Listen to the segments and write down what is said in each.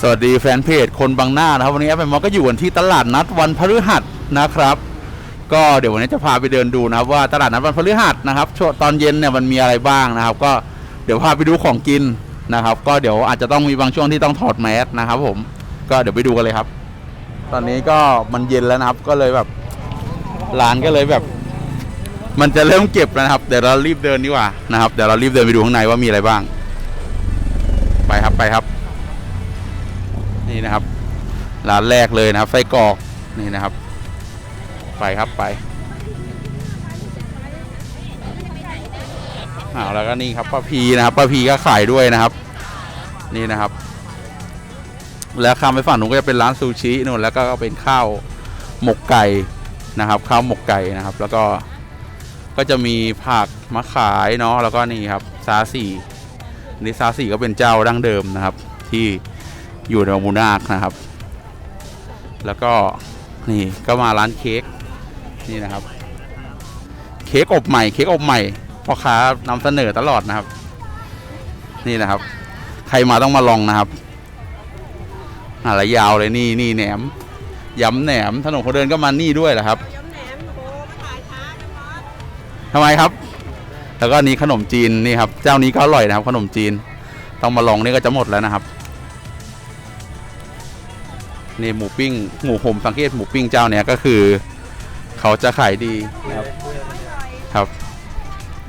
สวัสดีแฟนเพจคนบางหน้านะครับ วันนี้แอปแมมก็อยู่กันที่ตลาดนัดวันพฤหัสนะครับ ก็เดี๋ยววันนี้จะพาไปเดินดูนะครับว่าตลาดนัดวันพฤหัสนะครับช่วงตอนเย็นเนี่ยมันมีอะไรบ้างนะครับ ก็เดี๋ยวพาไปดูของกินนะครับ ก็เดี๋ยวอาจจะต้องมีบางช่วงที่ต้องถอดแมสนะครับ ผมก็เดี๋ยวไปดูกันเลยครับ ตอนนี้ก็มันเย็นแล้วนะครับ ก็เลยแบบร้านก็เลยแบบ มันจะเริ่มเก็บแล้วนะครับเดี๋ยวเรารีบเดินดีกว่านะครับเดี๋ยวเรารีบเดินไปดูข้างในว่ามีอะไรบ้าง ไปครับไปครับ นี่นะครับร้านแรกเลยนะครับไส้กรอกนี่นะครับ ไปครับไปอ้าวแล้วก็นี่ครับป้าพีนะครับป้าพีก็ขายด้วยนะครับ นี่นะครับ แล้วข้ามไปฝั่งนู้นก็จะเป็นร้านซูชินู่นแล้วก็เป็นข้าวหมกไก่นะครับ ข้าวหมกไก่นะครับ แล้วก็ก็จะมีผักมะขายเนาะแล้วก็นี่ครับซาสีนี่ซาสีก็เป็นเจ้าดั้งเดิมนะครับ ที่ อยู่ในมูนาคนะครับ แล้วก็นี่ก็มาร้านเค้กนี่นะครับ เค้กอบใหม่เค้กอบใหม่พ่อค้านำเสนอตลอดนะครับ นี่นะครับ ใครมาต้องมาลองนะครับอะไรยาวเลยนี่นี่แหนมยำแหนมถนนคนเดินก็มานี่ด้วยแหละครับทำไมครับ แล้วก็นนี้ขนมจีนนี่ครับ เจ้านี้ก็อร่อยนะครับ ขนมจีน ต้องมาลองนี่ก็จะหมดแล้วนะครับ นี่หมูปิ้งหมูผมสังเกตหมูปิ้งเจ้าเนี้ยก็คือ เขาจะขายดีนะครับครับ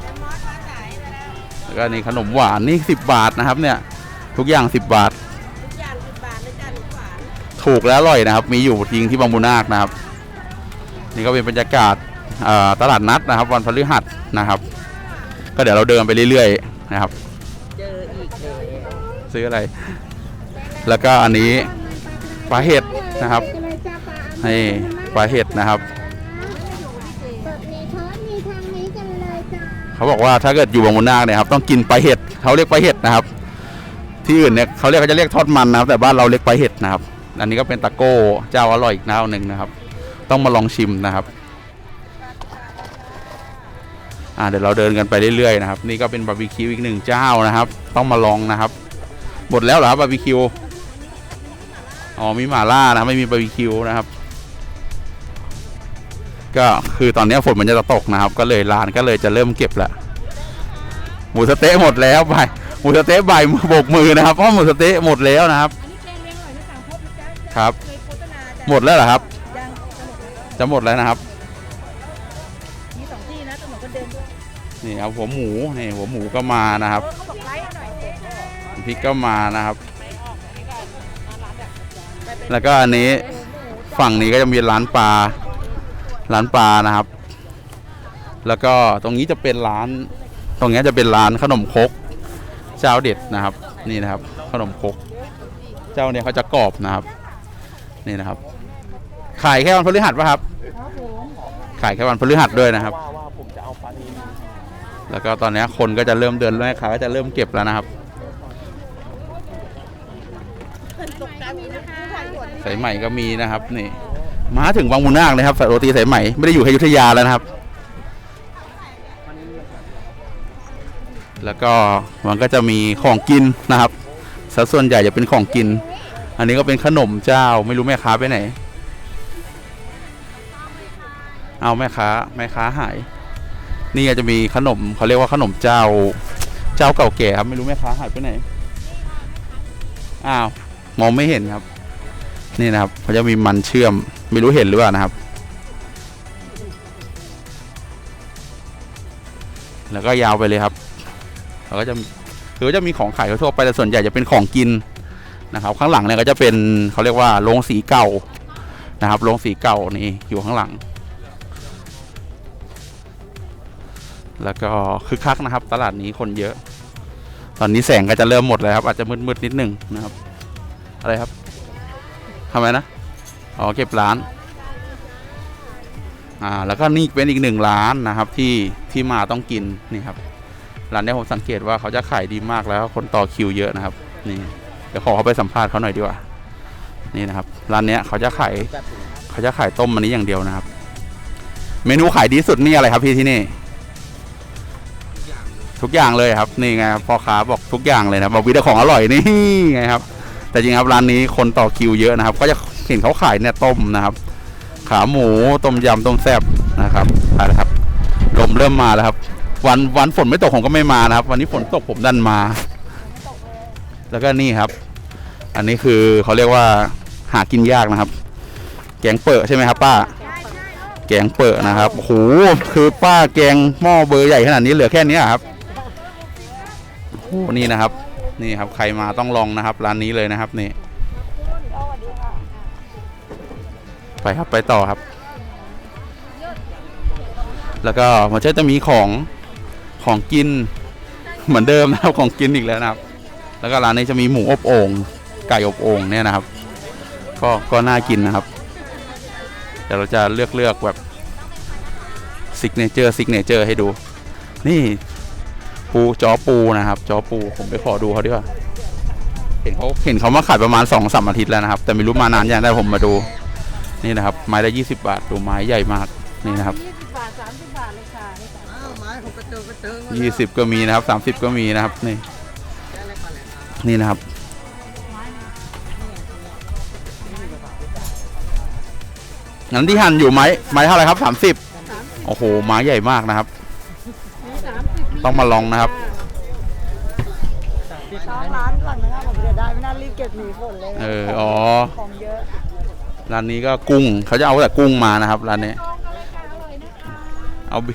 ยำมอสมาขายไปแล้วแล้วก็นี่ขนมหวานนี่สิบบาทนะครับเนี่ย ทุกอย่างสิบบาท ทุกอย่างสิบบาทเลยจ้าลูกหวานถูกและอร่อยนะครับ มีอยู่ทิ้งที่บางมูนาคนะครับ นี่ก็เป็นบรรยากาศเอ่อตลาดนัดนะครับ วันพฤหัสนะครับ ก็เดี๋ยวเราเดินไปเรื่อยๆนะครับ เจออีกเลยซื้ออะไร แล้วก็อันนี้ ปลาเห็ดนะครับนี่ปลาเห็ดนะครับแบบนี้เธอมีทางนี้กันเลยจ้าเขาบอกว่าถ้าเกิดอยู่บางมุนนาคเนี่ยครับต้องกินปลาเห็ดเขาเรียกปลาเห็ดนะครับ ที่อื่นเนี่ยเขาเรียกเขาจะเรียกทอดมันนะครับ แต่บ้านเราเรียกปลาเห็ดนะครับ อันนี้ก็เป็นตะโก้เจ้าอร่อยอีกเจ้าหนึ่งนะครับ ต้องมาลองชิมนะครับอ่าเดี๋ยวเราเดินกันไปเรื่อยๆนะครับ นี่ก็เป็นบาร์บีคิวอีกหนึ่งเจ้านะครับ ต้องมาลองนะครับ หมดแล้วเหรอครับบาร์บีคิว อ๋อมีหม่าล่านะไม่มีบาร์บีคิวนะครับ ก็คือตอนนี้ฝนมันจะตกนะครับ ก็เลยร้านก็เลยจะเริ่มเก็บแล้วหมูสะเต๊ะหมดแล้วใบายหมูสะเต๊ะใบายโบกมือนะครับเพราะหมูสะเต๊ะหมดแล้วนะครับอันนี้แกงเลี้ยงหน่อยที่สั่งพบนะจ๊ะครับเคยโฆษณาจ้ะหมดแล้วเหรอครับยังจะหมดแล้วจะหมดแล้วนะครับมีสองที่นะถนนคนเดินด้วยนี่ครับหัวหมูนี่หัวหมูก็มานะครับเขาบอกไลฟ์หน่อยเจ๊พริกก็มานะครับ แล้วก็อันนี้ฝั่งนี้ก็จะมีร้านปลา ร้านปลานะครับ แล้วก็ตรงนี้จะเป็นร้าน ตรงนี้จะเป็นร้านขนมคกเจ้าเด็ดนะครับ นี่นะครับ ขนมคก เจ้าเนี่ยเขาจะกรอบนะครับ นี่นะครับ ขายแค่วันพฤหัสป่ะครับ ขายแค่วันพฤหัสด้วยนะครับ แล้วก็ตอนนี้คนก็จะเริ่มเดินแม่ค้าก็จะเริ่มเก็บแล้วนะครับ ตกใจมีนะคะทางด่วน สายใหม่ก็มีนะครับนี่มาถึงวังมุนาคเลยครับโรตีสายใหม่ไม่ได้อยู่แค่อยุธยาแล้วนะครับ แล้วก็มันก็จะมีของกินนะครับสัดส่วนใหญ่จะเป็นของกิน อันนี้ก็เป็นขนมเจ้าไม่รู้แม่ค้าไปไหน เอาแม่ค้าแม่ค้าหาย นี่ก็จะมีขนมเขาเรียกว่าขนมเจ้าเจ้าเก่าแก่ครับไม่รู้แม่ค้าหายไปไหนอ้าวมองไม่เห็นครับ นี่นะครับเขาจะมีมันเชื่อมไม่รู้เห็นหรือเปล่านะครับ แล้วก็ยาวไปเลยครับเราก็จะคือจะมีของขายทั่วไปแต่ส่วนใหญ่จะเป็นของกินนะครับ ข้างหลังเนี่ยก็จะเป็นเขาเรียกว่าโรงสีเก่านะครับโรงสีเก่านี่อยู่ข้างหลัง แล้วก็คึกคักนะครับ ตลาดนี้คนเยอะ ตอนนี้แสงก็จะเริ่มหมดแล้วครับอาจจะมืดๆนิดหนึงนะครับ อะไรครับำไมนะอ๋อเก็บร้านอ่าแล้วก็นี่เป็นอีกหนึ่งร้านนะครับที่ที่มาต้องกินนี่ครับร้านนี้ผมสังเกตว่าเขาจะขายดีมากแล้วคนต่อคิวเยอะนะครับ นี่เดี๋ยวขอเขาไปสัมภาษณ์เขาหน่อยดีกว่านี่นะครับร้านเนี้ยเขาจะขายเขาจะขายต้มอันนี้อย่างเดียวนะครับ เมนูขายดีสุดนี่อะไรครับพี่ที่นี่ ทุกอย่างเลยครับ นี่ไงพ่อค้าบอกทุกอย่างเลยนะบอกวิแต่ของอร่อยนี่ไงครับ แต่จริงครับร้านนี้คนต่อคิวเยอะนะครับ ก็จะเห็นเขาขายเนี่ยต้มนะครับ ขาหมูต้มยำต้มแซ่บนะครับไปแล้วครับลมเริ่มมาแล้วครับ วันวันฝนไม่ตกผมก็ไม่มานะครับ วันนี้ฝนตกผมดันมา แล้วก็นี่ครับ อันนี้คือเขาเรียกว่าหากินยากนะครับ แกงเปิดใช่ไหมครับ ป้า แกงเปิดนะครับโอ้โหคือป้าแกงหม้อเบอร์ใหญ่ขนาดนี้เหลือแค่นี้ครับโอ้โหนี่นะครับ นี่ครับใครมาต้องลองนะครับ ร้านนี้เลยนะครับนี่ไปครับไปต่อครับ แล้วก็มันจะมีของของกินเหมือนเดิมนะครับของกินอีกแล้วนะครับ แล้วก็ร้านนี้จะมีหมูอบโอ่งไก่อบโอ่งเนี่ยนะครับ ก็ก็น่ากินนะครับเดี๋ยวเราจะเลือกเลือกแบบซิกเนเจอร์ซิกเนเจอร์ให้ดู นี่ ปูจอปูนะครับจอปูผมไปขอดูเขาดีกว่าเห็นเขาเห็นเขามาขายประมาณสองสามอาทิตย์แล้วนะครับ แต่ไม่รู้มานานยังได้ผมมาดูนี่นะครับ ไม้ละยี่สิบบาทดูไม้ใหญ่มากนี่นะครับยี่สิบบาทสามสิบบาทเลยค่ะนี่ค่ะอ้าวไม้ผมกระเจิงกระเจิงยี่สิบก็มีนะครับสามสิบก็มีนะครับนี่นี่นะครับงั้นที่หั่นอยู่ไม้ไม้เท่าไหร่ครับสามสิบโอ้โหไม้ใหญ่มากนะครับมีสามสิบ ต้องมาลองนะครับสองร้านก่อนนะครับผมจะได้ไม่น่ารีบเก็บหนีฝนเลยเอออ๋อ ของเยอะร้านนี้ก็กุ้งเขาจะเอาแต่กุ้งมานะครับร้านนี้ เอาบิ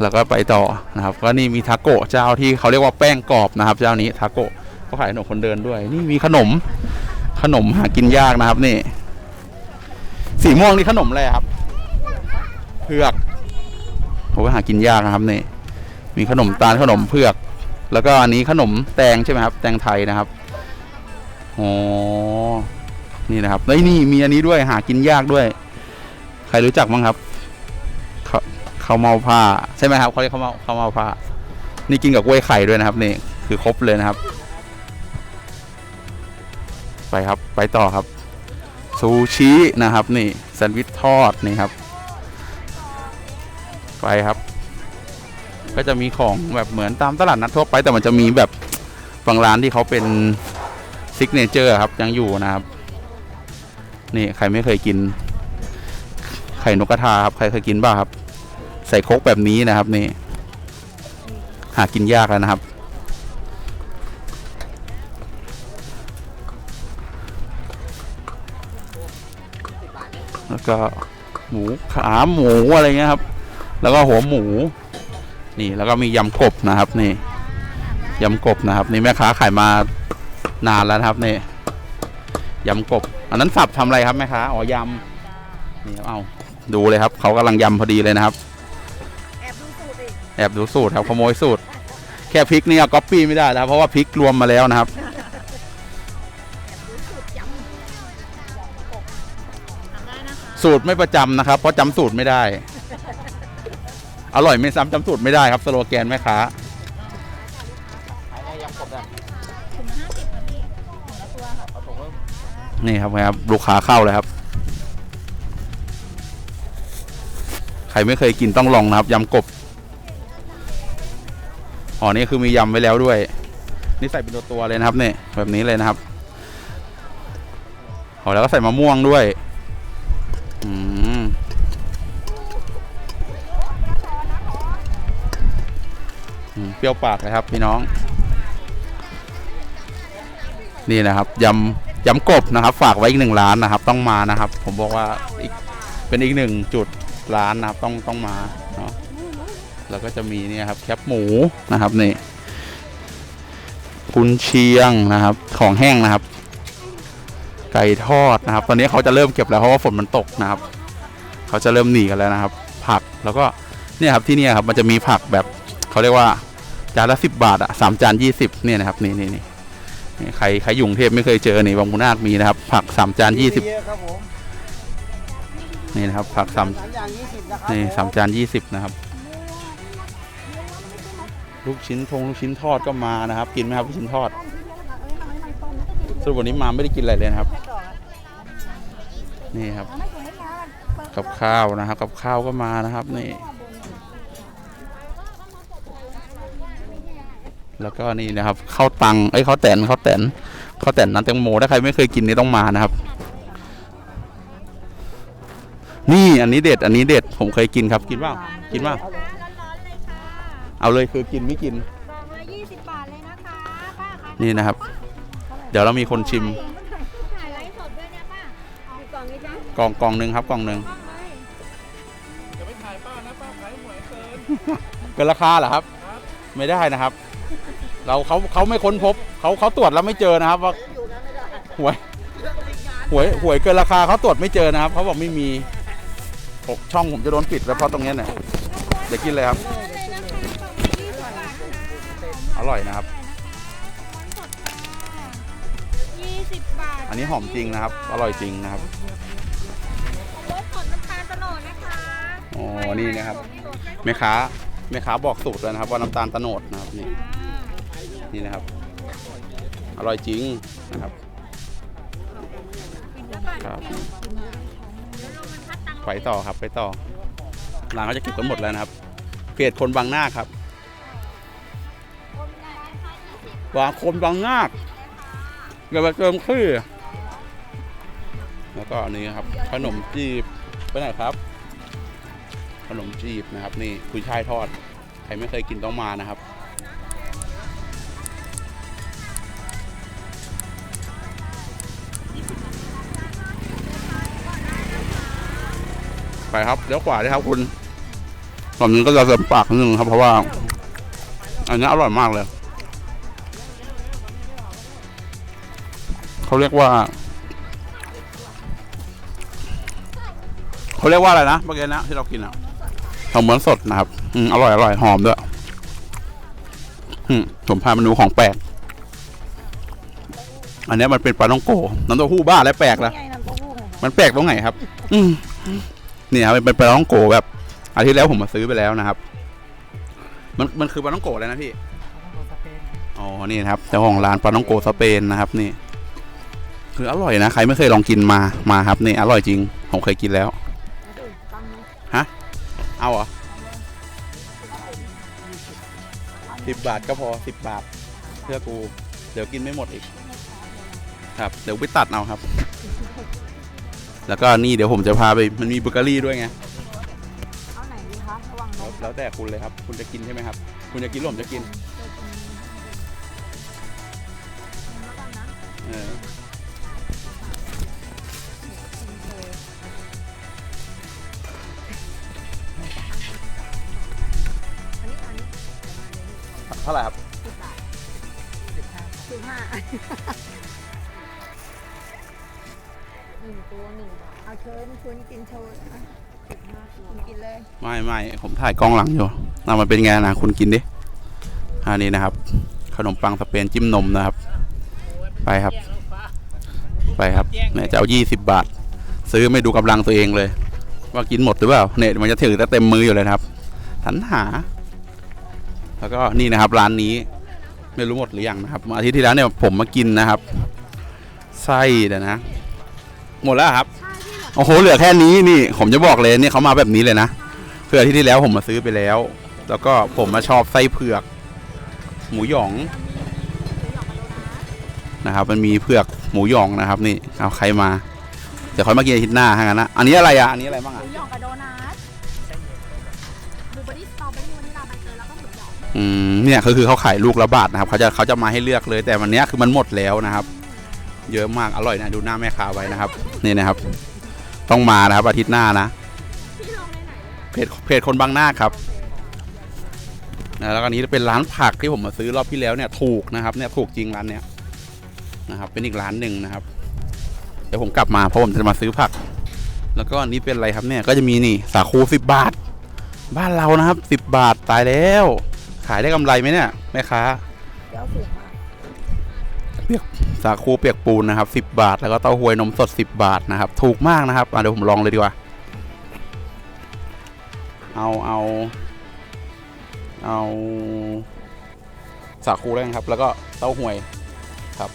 แล้วก็ไปต่อนะครับ ก็นี่มีทาโกะเจ้าที่เขาเรียกว่าแป้งกรอบนะครับ เจ้านี้ทาโกะเขาขายขนมคนเดินด้วย นี่มีขนม ขนมหากินยากนะครับนี่ สีม่วงนี่ขนมอะไรครับเผือก โอ้หากินยากนะครับนี่มีขนมตาลขนมเผือก แล้วก็อันนี้ขนมแตงใช่ไหมครับ แตงไทยนะครับอ๋อนี่นะครับแล้วนี่มีอันนี้ด้วยหากินยากด้วย ใครรู้จักบ้างครับเขาเขาวเมาผ้าใช่ไหมครับเขาเรียกเขาวเมาเขาวเมาผ้านี่กินกับกล้วยไข่ด้วยนะครับนี่คือครบเลยนะครับ ไปครับไปต่อครับซูชินะครับ นี่แซนด์วิชทอดนี่ครับ ไปครับ ก็จะมีของแบบเหมือนตามตลาดนัดทั่วไปแต่มันจะมีแบบบางร้านที่เขาเป็นซิกเนเจอร์ครับยังอยู่นะครับ นี่ใครไม่เคยกิน ไข่นกกระทาครับ ใครเคยกินบ้างครับ ใส่โคกแบบนี้นะครับนี่ หากินยากแล้วนะครับ แล้วก็หมูขาหมูอะไรเงี้ยครับ แล้วก็หัวหมู นี่แล้วก็มียำกบนะครับ นี่ยำกบนะครับ นี่แม่ค้าขายมานานแล้วนะครับนี่ยำกบ อันนั้นสับทำอะไรครับแม่ค้าอ๋อยำนี่ครับเอาดูเลยครับเขากำลังยำพอดีเลยนะครับ แอบดูสูตรแอบดูสูตรครับขโมยสูตร แค่พริกนี่ก๊อปปี้ไม่ได้แล้วเพราะว่าพริกรวมมาแล้วนะครับสูตรไม่ประจำนะครับ เพราะจำสูตรไม่ได้ อร่อยไม่ซ้ำจำสูตรไม่ได้ครับสโลแกนแม่ค้าถุงห้าสิบพี่ถุงละตัวค่ะนี่ครับครับลูกค้าเข้าเลยครับ ใครไม่เคยกินต้องลองนะครับยำกบอ๋อนี่คือมียำไว้แล้วด้วย นี่ใส่เป็นตัวตัวๆเลยนะครับเนี่ยแบบนี้เลยนะครับอ๋อแล้วก็ใส่มะม่วงด้วย อืม เปรี้ยวปากเลยครับพี่น้อง นี่นะครับยำยำกบนะครับ ฝากไว้อีกหนึ่งร้านนะครับ ต้องมานะครับ ผมบอกว่าอีกเป็นอีกหนึ่งจุดร้านนะครับ ต้องต้องมาเนาะแล้วก็จะมีเนี่ยครับ แคบหมูนะครับนี่กุนเชียงนะครับ ของแห้งนะครับ ไก่ทอดนะครับ ตอนนี้เขาจะเริ่มเก็บแล้วเพราะว่าฝนมันตกนะครับ เขาจะเริ่มหนีกันแล้วนะครับ ผักแล้วก็เนี่ยครับที่นี่ครับมันจะมีผักแบบ เขาเรียกว่าจานละสิบบาทอะสามจานยี่สิบเนี่ยนะครับนี่นี่นี่นี่ใครใครอยุ่กรุงเทพไม่เคยเจอนี่บางมุนาดมีนะครับ ผักสามจานยี่สิบเยอะครับผมนี่นะครับผักสามสามอย่างยี่สิบนะครับนี่ผมสามจานยี่สิบนะครับ ลูกชิ้นทงลูกชิ้นทอดก็มานะครับ กินไหมครับลูกชิ้นทอดสรุปวันนี้มาไม่ได้กินอะไรเลยนะครับ นี่ครับ กับข้าวนะครับ กับข้าวก็มานะครับ นี่ แล้วก็นี่นะครับข้าวตังไอ้ยข้าวแตนข้าวแตนข้าวแตนน้ำแตงโมถ้าใครไม่เคยกินนี่ต้องมานะครับ นี่อันนี้เด็ดอันนี้เด็ดผมเคยกินครับกินว่ากินว่าร้อนๆเลยค่ะเอาเลยคือกินไม่กินกล่องละยี่สิบบาทเลยนะคะป้าคะนี่นะครับ เดี๋ยวเรามีคนชิมถ่ายไลฟ์สดด้วยเนี่ยป้าเอาอีกกล่องนี้จ้ะกล่องกล่องหนึ่งครับกล่องหนึ่งกล่องเลยเกินราคาเหรอครับ ไม่ได้นะครับ เราเขาเขาไม่ค้นพบเขาเขาตรวจแล้วไม่เจอนะครับว่าหวยหวยหวยเกินราคาเขาตรวจไม่เจอนะครับเขาบอกไม่มีหกช่องผมจะโดนปิดแล้วเพราะตรงเนี้ยเนี่ยเดี๋ยวกินเลยครับเลยนะคะกล่องละยี่สิบบาทค่ะอร่อยนะครับ ยี่สิบบาทอันนี้หอมจริงนะครับ อร่อยจริงนะครับรสผลน้ำตาลตะโนดนะคะอ๋อนี่นะครับแม่ค้าแม่ค้าบอกสูตรแล้วนะครับว่าน้ำตาลตะโนดนะครับนี่ นี่นะครับ อร่อยจริงนะครับครับไปต่อครับไปต่อร้านเขาจะเก็บกันหมดแล้วนะครับเพจคนบางหน้าครับวางคนบางหน้าอย่าเติมขี้แล้วก็อันนี้ครับ ขนมจีบไปไหนครับ ขนมจีบนะครับ นี่กุยช่ายทอด ใครไม่เคยกินต้องมานะครับ ไปครับเลี้ยวขวาเลยครับคุณตอนนี้ก็จะเติมปากนิดนึงครับ เพราะว่า อันนี้อร่อยมากเลยเขาเรียกว่าเขาเรียกว่าอะไรนะเมื่อกี้นะที่เรากินอะทองเหมือนสดนะครับ อืมอร่อยอร่อยหอมด้วยอืมผมพามาดูของแปลก อันนี้มันเป็นปลาต้องโกน้ำเต้าหู้บ้าและแปลกละมันแปลกตรงไหนครับ อืม นี่ครับมันเป็นปลาต้องโกแบบอาทิตย์แล้วผมมาซื้อไปแล้วนะครับ มันมันคือปลาต้องโกเลยนะพี่อ๋อนี่นะครับเจ้าของร้านปลาต้องโกสเปนนะครับ นี่ คืออร่อยนะใครไม่เคยลองกินมามาครับนี่อร่อยจริง ผมเคยกินแล้วฮะเอาเหรอสิบบาทก็พอสิบบาทเพื่อกู เดี๋ยวกินไม่หมดอีก ครับ เดี๋ยวไปตัดเอาครับ แล้วก็นี่เดี๋ยวผมจะพาไปมันมีเบเกอรี่ด้วยไงเอาไหนดีคะระวังนแล้วกแล้วแต่คุณเลยครับ คุณจะกินใช่ไหมครับ คุณจะกินหรือผมจะกินเออเท่าไหร่ครับสิบห้าหนึ่ ตัวหนึ่งบาทเอาเชิญชวนกินโชว์นะกินเลยไม่ไม่ผมถ่ายกล้องหลังอยู่เอามันเป็นไงนะคุณกินดิอันนี้นะครับ ขนมปังสเปนจิ้มนมนะครับ ไปครับ ไปครับเนี่ยจะเอายี่สิบบาท ซื้อไม่ดูกำลังตัวเองเลย ว่ากินหมดหรือเปล่าเนี่ยมันจะถือแต่เต็มมืออยู่เลยนะครับสรรหา แล้วก็นี่นะครับร้านนี้ ไม่รู้หมดหรือยังนะครับอาทิตย์ที่แล้วเนี่ยผมมากินนะครับ ไส้เดี๋ยนะ หมดแล้วเหรอครับโอ้โห เหลือแค่นี้นี่ ผมจะบอกเลยเนี่ยเขามาแบบนี้เลยนะคืออาทิตย์ที่แล้วผมมาซื้อไปแล้ว แล้วก็ผมมาชอบไส้เผือก หมูหยองนะครับ มันมีเผือกหมูหยองนะครับ นี่เอาใครมาเดี๋ยวค่อยมากินอาทิตย์หน้าฮะงั้นนะอันนี้อะไรอะอันนี้อะไรบ้างหอะมูหยองกับโดนัทบลูเบอร์รี่สตรอเบอร์รี่วานิลลาใบเตยแล้วก็หมูหยองอืมเนี่ยก็คือเขาขายลูกละบาทนะครับเขาจะเขาจะมาให้เลือกเลยแต่วันเนี้ยคือมันหมดแล้วนะครับ เยอะมากอร่อยนะดูหน้าแม่ค้าไว้นะครับ นี่นะครับ ต้องมานะครับอาทิตย์หน้านะเพจเพจคนบางหน้าครับนะแล้วก็อันนี้เป็นร้านผักที่ผมมาซื้อรอบที่แล้วเนี่ยถูกนะครับเนี่ยถูกจริงร้านเนี้ยนะครับ เป็นอีกร้านหนึ่งนะครับเดี๋ยวผมกลับมาเพราะผมจะมาซื้อผัก แล้วก็อันนี้เป็นอะไรครับเนี่ยก็จะมีนี่สาคูสิบบาท บ้านเรานะครับสิบบาทตายแล้ว ขายได้กำไรไหมเนี่ยแม่ค้าเดี๋ยวสูงมาก สาคูเปียกปูนนะครับสิบบาท แล้วก็เต้าหวยนมสดสิบบาทนะครับ ถูกมากนะครับเดี๋ยวผมลองเลยดีกว่า เอาเอาเอาสาคูแล้วกันครับ แล้วก็เต้าหวยครับ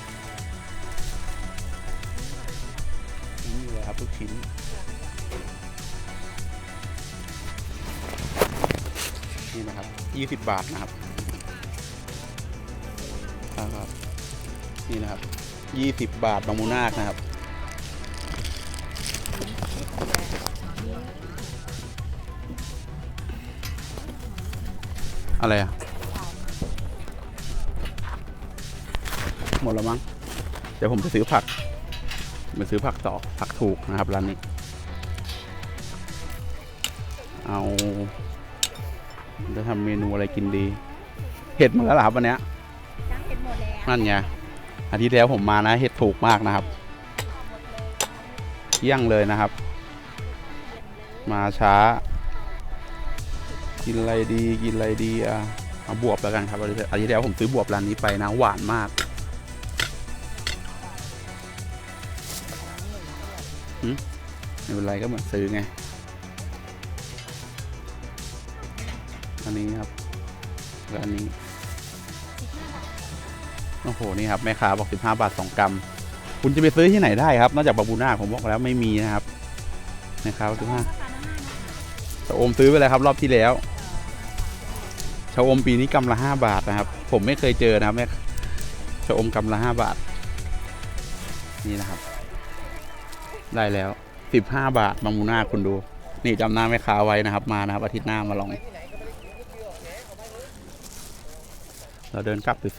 นี่เลยครับทุกชิ้นนี่นะครับยี่สิบบาทนะครับครับ นี่นะครับยี่สิบบาทบางมูนาคนะครับ อะไรอะ หมดแล้วมั้ง เดี๋ยวผมจะซื้อผักไปซื้อผักต่อ ผักถูกนะครับร้านนี้ เอาจะทำเมนูอะไรกินดี เห็ดหมดแล้วเหรอครับวันเนี้ยจ้างเห็นหมดแล้วนั่นไง อาทิตย์แล้วผมมานะเห็ดถูกมากนะครับเยี่ยงเลยนะครับ มาช้า กินอะไรดีกินอะไรดีอะเอาบวบแล้วกันครับอาทิตย์แล้วผมซื้อบวบร้านนี้ไปนะหวานมากไม่เป็นไรก็เหมือนซื้อไง อันนี้ครับ อันนี้ โอ้โหนี่ครับแม่ค้าบอก 15 บาท 2 กรัม คุณจะไปซื้อที่ไหนได้ครับ นอกจากบาบูน่าผมบอกแล้วไม่มีนะครับแม่ค้าบอก15ชะอมซื้อไปแล้วครับ รอบที่แล้วชะอมปีนี้กำละ 5 บาทนะครับ ผมไม่เคยเจอนะครับแม่ชะอมกำละ 5 บาท นี่นะครับ ได้แล้ว 15 บาทบาบูน่าคุณดู นี่จำหน้าแม่ค้าไว้นะครับ มานะครับอาทิตย์หน้ามาลองเราเดินกลับไปซื้อ